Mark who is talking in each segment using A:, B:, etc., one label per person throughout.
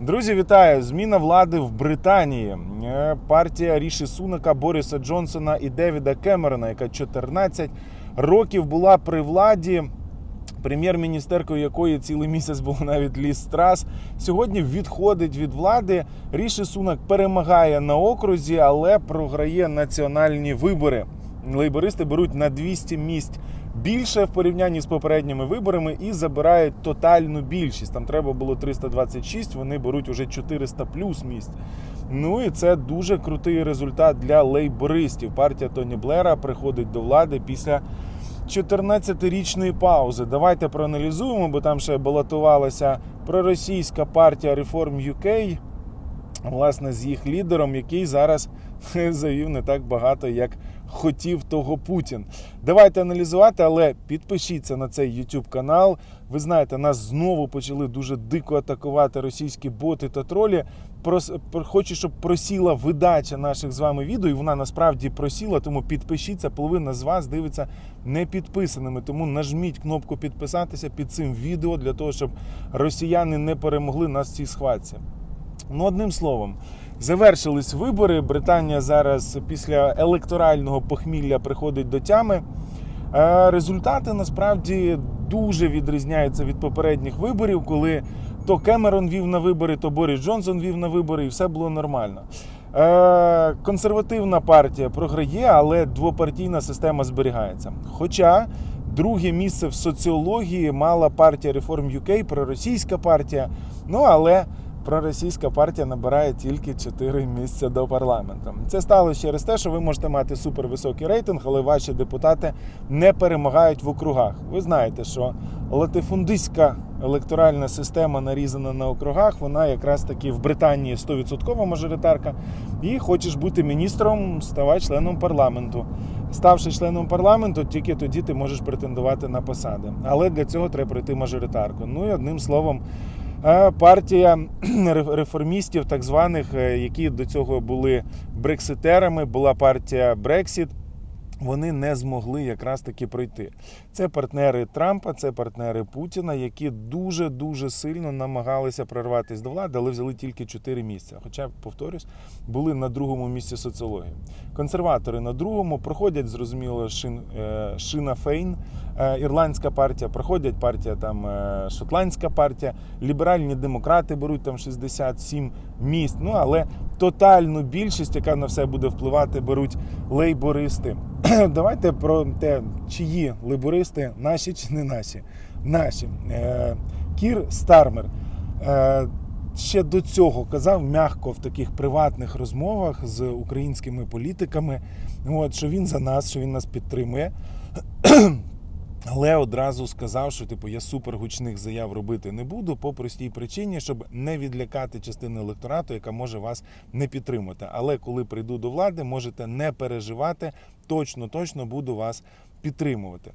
A: Друзі, вітаю! Зміна влади в Британії. Е, Партія Ріші Сунака, Боріса Джонсона і Девіда Кемерона, яка 14 років була при владі. Прем'єр-міністеркою якої цілий місяць була навіть Ліс Страс, сьогодні відходить від влади. Ріші Сунак перемагає на окрузі, але програє національні вибори. Лейбористи беруть на 200 місць більше в порівнянні з попередніми виборами і забирають тотальну більшість. Там треба було 326, вони беруть уже 400 плюс місць. Ну і це дуже крутий результат для лейбористів. Партія Тоні Блера приходить до влади після 14-річної паузи. Давайте проаналізуємо, бо там ще балотувалася проросійська партія Reform UK, власне, з їх лідером, який зараз завів не так багато, як хотів того Путін. Давайте аналізувати, але підпишіться на цей YouTube канал. Ви знаєте, нас знову почали дуже дико атакувати російські боти та тролі. Хочу, щоб просіла видача наших з вами відео, і вона насправді просіла, тому підпишіться. Половина з вас дивиться не підписаними. Тому нажміть кнопку підписатися під цим відео для того, щоб росіяни не перемогли нас в цій схватці. Ну, одним словом, завершились вибори. Британія зараз після електорального похмілля приходить до тями. Е, Результати насправді дуже відрізняються від попередніх виборів, коли то Кемерон вів на вибори, то Борис Джонсон вів на вибори, і все було нормально. Е, Консервативна партія програє, але двопартійна система зберігається. Хоча друге місце в соціології мала партія Reform UK, проросійська партія. Ну але проросійська партія набирає тільки 4 місця до парламенту. Це сталося через те, що ви можете мати супервисокий рейтинг, але ваші депутати не перемагають в округах. Ви знаєте, що латифундистська електоральна система нарізана на округах, вона якраз таки в Британії 100% мажоритарка. І хочеш бути міністром, ставай членом парламенту. Ставши членом парламенту, тільки тоді ти можеш претендувати на посади. Але для цього треба пройти мажоритарку. Ну і одним словом. Партія ре- реформістів, так званих, е, які до цього були брекситерами, була партія Брексіт. Вони не змогли якраз таки пройти. Це партнери Трампа, це партнери Путіна, які дуже дуже сильно намагалися прорватися до влади, але взяли тільки 4 місця. Хоча, повторюсь, були на другому місці соціології. Консерватори на другому проходять, зрозуміло, Шин, е, Шина Фейн, е, ірландська партія, проходять партія там е, шотландська партія, ліберальні демократи беруть там 67 місць. Ну але тотальну більшість, яка на все буде впливати, беруть лейбористи. Давайте про те, чиї лейбористи, наші чи не наші. Наші. Е, Кір Стармер. Е, Ще до цього казав м'яко в таких приватних розмовах з українськими політиками, от, що він за нас, що він нас підтримує. Але одразу сказав, що типу я супергучних заяв робити не буду по простій причині, щоб не відлякати частину електорату, яка може вас не підтримати. Але коли прийду до влади, можете не переживати. Точно, точно буду вас підтримувати.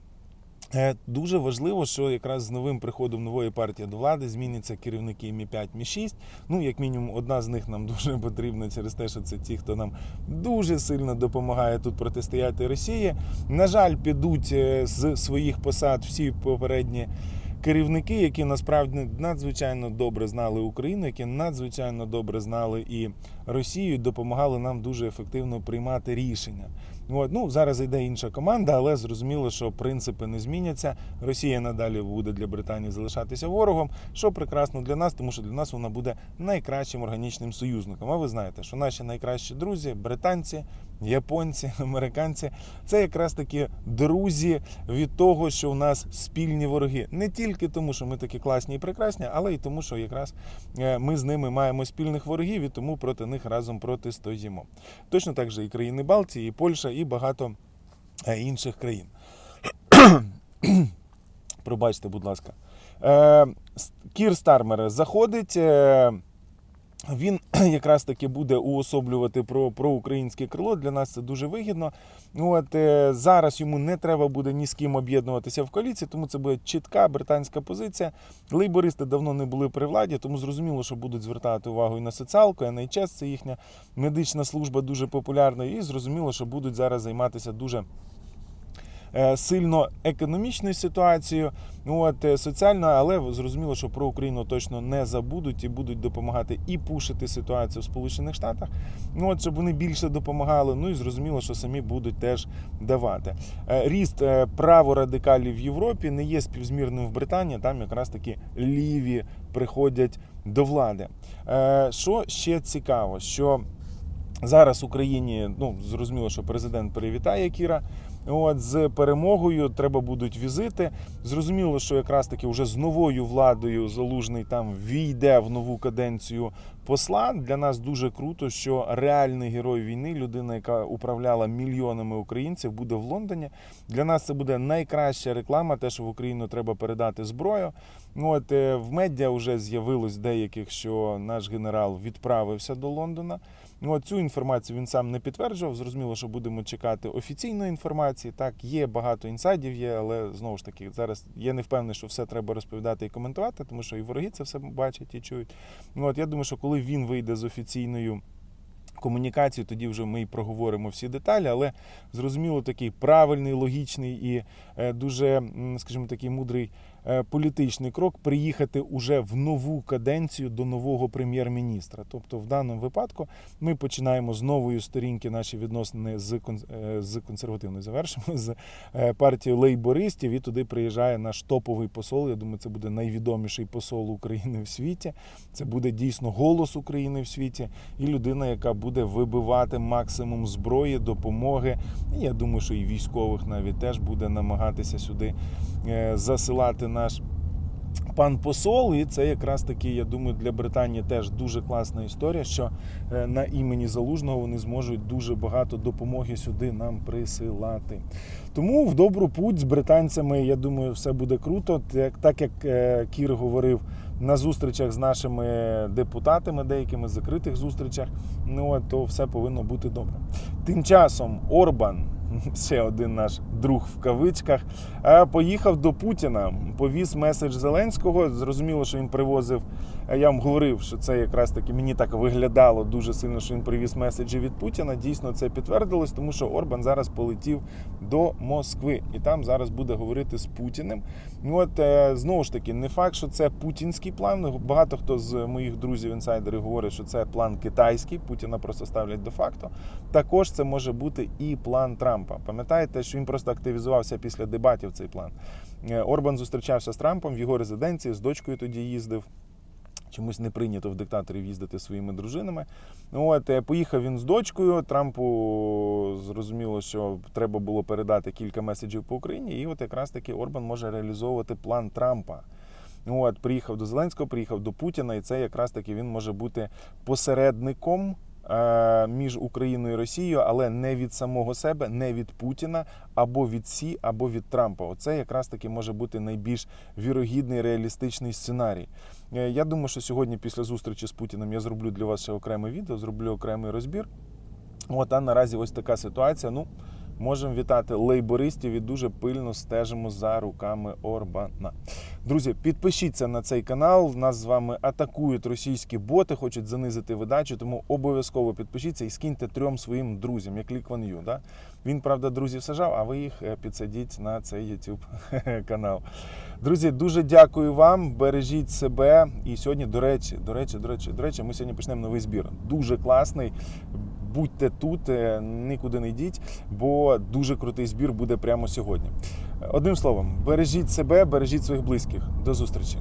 A: Е, Дуже важливо, що якраз з новим приходом нової партії до влади зміняться керівники Мі 5 Мі 6 Ну, як мінімум, одна з них нам дуже потрібна через те, що це ті, хто нам дуже сильно допомагає тут протистояти Росії. На жаль, підуть е, з своїх посад всі попередні. Керівники, які насправді надзвичайно добре знали Україну, які надзвичайно добре знали і Росію, допомагали нам дуже ефективно приймати рішення. От, ну зараз йде інша команда, але зрозуміло, що принципи не зміняться. Росія надалі буде для Британії залишатися ворогом, що прекрасно для нас, тому що для нас вона буде найкращим органічним союзником. А ви знаєте, що наші найкращі друзі, британці, японці, американці це якраз таки друзі від того, що у нас спільні вороги. Не тільки тому, що ми такі класні і прекрасні, але й тому, що якраз е, ми з ними маємо спільних ворогів і тому проти них разом протистоїмо. Точно так же і країни Балтії, і Польща, і багато е, інших країн. Пробачте, будь ласка. Е, Кір Стармер заходить. Він якраз таки буде уособлювати про, про українське крило. Для нас це дуже вигідно. От е, зараз йому не треба буде ні з ким об'єднуватися в коаліції, тому це буде чітка британська позиція. Лейбористи давно не були при владі, тому зрозуміло, що будуть звертати увагу і на соціалку, і на NHS, це їхня медична служба дуже популярна, і зрозуміло, що будуть зараз займатися дуже сильно економічною ситуацією, от е, соціально, але зрозуміло, що про Україну точно не забудуть і будуть допомагати і пушити ситуацію в Сполучених Штатах. Ну от щоб вони більше допомагали. Ну і зрозуміло, що самі будуть теж давати. Е, Ріст е, праворадикалів в Європі не є співзмірним в Британії. Там якраз таки ліві приходять до влади. Е, Що ще цікаво, що зараз Україні ну зрозуміло, що президент привітає Кіра. От з перемогою треба будуть візити. Зрозуміло, що якраз таки вже з новою владою залужний там війде в нову каденцію посла. Для нас дуже круто, що реальний герой війни, людина, яка управляла мільйонами українців, буде в Лондоні. Для нас це буде найкраща реклама, те, що в Україну треба передати зброю. От е, в медіа вже з'явилось деяких, що наш генерал відправився до Лондона. От цю інформацію він сам не підтверджував. Зрозуміло, що будемо чекати офіційної інформації. Так, є багато інсайдів, є, але знову ж таки, зараз я не впевнений, що все треба розповідати і коментувати, тому що і вороги це все бачать і чують. Ну, от я думаю, що коли він вийде з офіційною. Комунікацію, тоді вже ми і проговоримо всі деталі, але зрозуміло, такий правильний, логічний і е, дуже, скажімо, такий мудрий політичний крок приїхати уже в нову каденцію до нового прем'єр-міністра. Тобто, в даному випадку ми починаємо з нової сторінки наші відносини з е, з консервативною завершимо з е, партією лейбористів. І туди приїжджає наш топовий посол. Я думаю, це буде найвідоміший посол України в світі. Це буде дійсно голос України в світі, і людина, яка буде вибивати максимум зброї, допомоги. І я думаю, що і військових навіть теж буде намагатися сюди е, засилати наш. Пан посол, і це якраз таки, я думаю, для Британії теж дуже класна історія, що е, на імені залужного вони зможуть дуже багато допомоги сюди нам присилати. Тому в добру путь з британцями, я думаю, все буде круто. Так, так як е, Кір говорив на зустрічах з нашими депутатами, деякими закритих зустрічах, ну то все повинно бути добре. Тим часом Орбан. Ще один наш друг в кавичках. е, Поїхав до Путіна, повіз меседж Зеленського. Зрозуміло, що він привозив. Я вам говорив, що це якраз таки мені так виглядало дуже сильно, що він привіз меседжі від Путіна. Дійсно, це підтвердилось, тому що Орбан зараз полетів до Москви і там зараз буде говорити з Путіним. Ну от е, знову ж таки, не факт, що це путінський план. Багато хто з моїх друзів інсайдерів говорить, що це план китайський. Путіна просто ставлять до факту. Також це може бути і план Трампа. Пам'ятаєте, що він просто активізувався після дебатів цей план. Е, Орбан зустрічався з Трампом в його резиденції, з дочкою тоді їздив. Чомусь не прийнято в диктаторів їздити своїми дружинами. От е, поїхав він з дочкою. Трампу зрозуміло, що треба було передати кілька меседжів по Україні, і от якраз таки Орбан може реалізовувати план Трампа. От приїхав до Зеленського, приїхав до Путіна, і це якраз таки він може бути посередником. Е, Між Україною і Росією, але не від самого себе, не від Путіна, або від Сі, або від Трампа. Оце якраз таки може бути найбільш вірогідний реалістичний сценарій. Е, Я думаю, що сьогодні, після зустрічі з Путіним, я зроблю для вас ще окреме відео, зроблю окремий розбір. От а наразі ось така ситуація. Ну, можемо вітати лейбористів і дуже пильно стежимо за руками Орбана. Друзі, підпишіться на цей канал. Нас з вами атакують російські боти, хочуть занизити видачу, тому обов'язково підпишіться і скиньте трьом своїм друзям, як Лік Ван Ю. Да? Він, правда, друзів сажав, а ви їх е, підсадіть на цей YouTube канал. Друзі, дуже дякую вам. Бережіть себе. І сьогодні, до речі, до речі, до речі, до речі, ми сьогодні почнемо новий збір. Дуже класний. Будьте тут, е, нікуди не йдіть, бо дуже крутий збір буде прямо сьогодні. Одним словом, бережіть себе, бережіть своїх близьких. До зустрічі.